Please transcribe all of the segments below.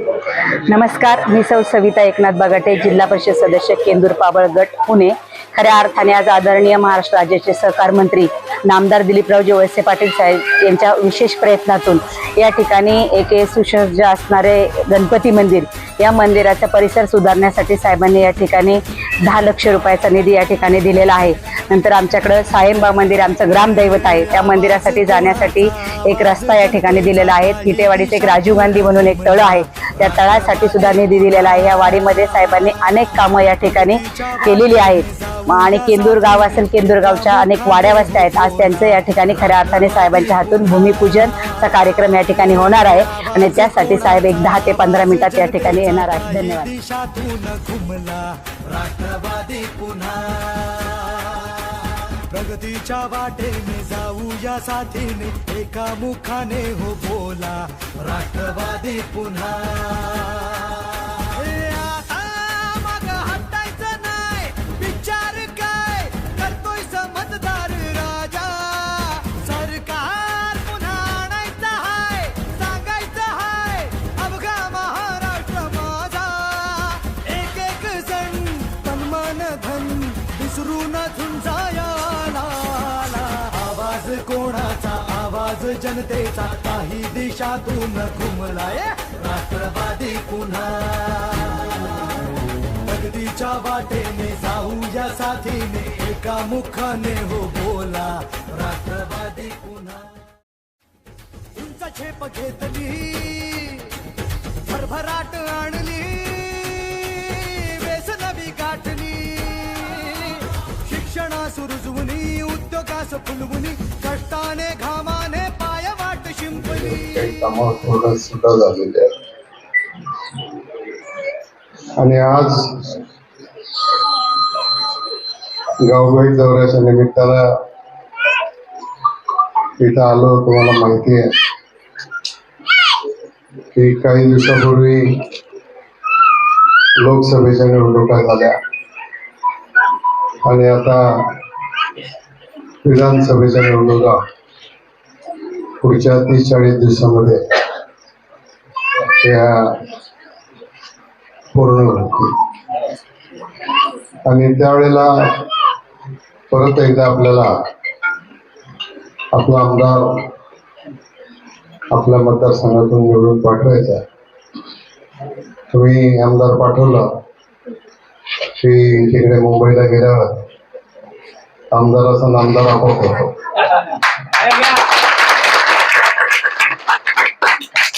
नमस्कार मी सौ सविता एकनाथ बगाटे जिल्हा परिषद सदस्य केंदूर पाबळ गट पुणे. खऱ्या अर्थाने आज आदरणीय महाराष्ट्र राज्याचे सहकार मंत्री नामदार दिलीपरावजी वळसे पाटील साहेब यांच्या विशेष प्रयत्नातून या ठिकाणी एक सुसज्ज असणारे गणपती मंदिर या मंदिराचा परिसर सुधारण्यासाठी साहेबांनी या ठिकाणी दहा लक्ष रुपयाचा निधी या ठिकाणी दिलेला आहे. नंतर आमच्याकडं सायंबा मंदिर आमचं ग्रामदैवत आहे. त्या मंदिरासाठी जाण्यासाठी एक रस्ता या ठिकाणी दिलेला आहे. तिटेवाडीत एक राजीव गांधी म्हणून एक तळ आहे. त्या तळासाठी सुद्धा निधी दिलेला आहे. या वाडीमध्ये साहेबांनी अनेक कामं या ठिकाणी केलेली आहेत. आणि केंदूर गाव असेल केंदूर गावच्या अनेक वाड्या वस्त्या आहेत. आज त्यांचं या ठिकाणी खऱ्या अर्थाने साहेबांच्या हातून भूमिपूजनचा कार्यक्रम या ठिकाणी होणार आहे. आणि त्यासाठी साहेब एक दहा ते पंधरा मिनिटात या ठिकाणी येणार आहे धन्यवाद. प्रगतीच्या वाटेने जाऊ या साथीने एका मुखाने हो बोला राष्ट्रवादी पुन्हा. हे आता मागं हटायचं नाही. विचार काय? करतोय समजदार राजा. सरकार पुन्हा आणायचं हाय सांगायचं हाय अवघा महाराष्ट्र माझा. एक एक जण तन्मन धन विसरू न आवाज कोणाचा आवाज जनतेचा काही दिशातून घुमलाय. राष्ट्रवादी पुन्हा. अगदीच्या वाटेने जाऊया साथीने एका मुखाने हो बोला. राष्ट्रवादी पुन्हा. उंच झेप घेतली भरभराट आणली. व्यसनवी गाठली. शिक्षणास रुजवणी उद्योगास फुलवणी रक्ताने घामाने पाय वाट शिंपली. काही कामं पूर्ण सुद्धा झालेली आहेत. आणि आज गावभेट दौऱ्याच्या निमित्तानं इथं आलो तुम्हाला माहिती आहे की काही दिवसापूर्वी लोकसभेच्या निवडणुका झाल्या. आणि आता विधानसभेचा निवडणुका पुढच्या तीस चाळीस दिवसामध्ये त्या पूर्ण होतील. आणि त्यावेळेला परत एकदा आपल्याला आपला आमदार आपल्या मतदारसंघातून निवडून पाठवायचा तुम्ही आमदार पाठवला की तिकडे मुंबईला गेल्यावर आमदाराचा नामदार आपण होतो.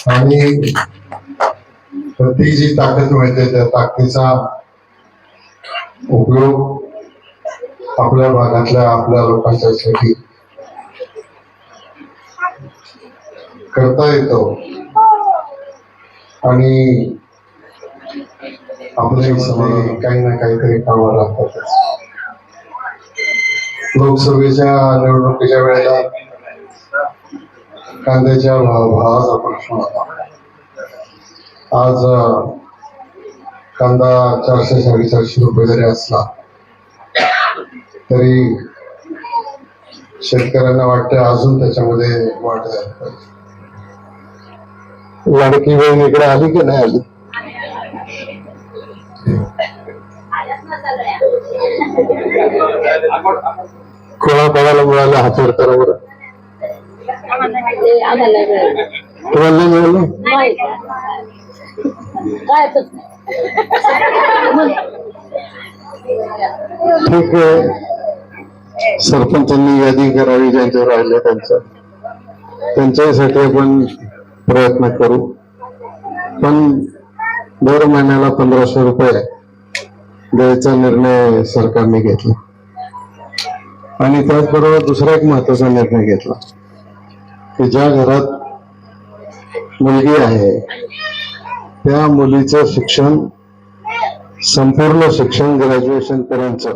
आणि ती जी ताकद मिळते त्या ताकदीचा उपयोग आपल्या भागातल्या आपल्या लोकांच्यासाठी करता येतो. आणि आपल्या समय काही ना काहीतरी कामं राहतातच लोकसभेच्या निवडणुकीच्या वेळेला कांद्याच्या भाव भावाचा प्रश्न होता. आज कांदा चारशे साडेचारशे रुपये जरी असला तरी शेतकऱ्यांना वाटतं अजून त्याच्यामध्ये वाढ झाली पाहिजे. लाडकी बहीण इकडे आली की नाही आली? कोणा कोणाला मिळाला हातवर करा बरं तुम्हाला नाही मिळालं? ठीक आहे. सरपंचांनी यादी करावी ज्यांच्यावर राहिले त्यांचं. त्यांच्यासाठी आपण प्रयत्न करू. पण दर महिन्याला पंधराशे रुपये द्यायचा निर्णय सरकारने घेतला. आणि त्याचबरोबर दुसरा एक महत्त्वाचा निर्णय घेतला की ज्या घरात मुलगी आहे त्या मुलीचं शिक्षण संपूर्ण शिक्षण ग्रॅज्युएशन पर्यंत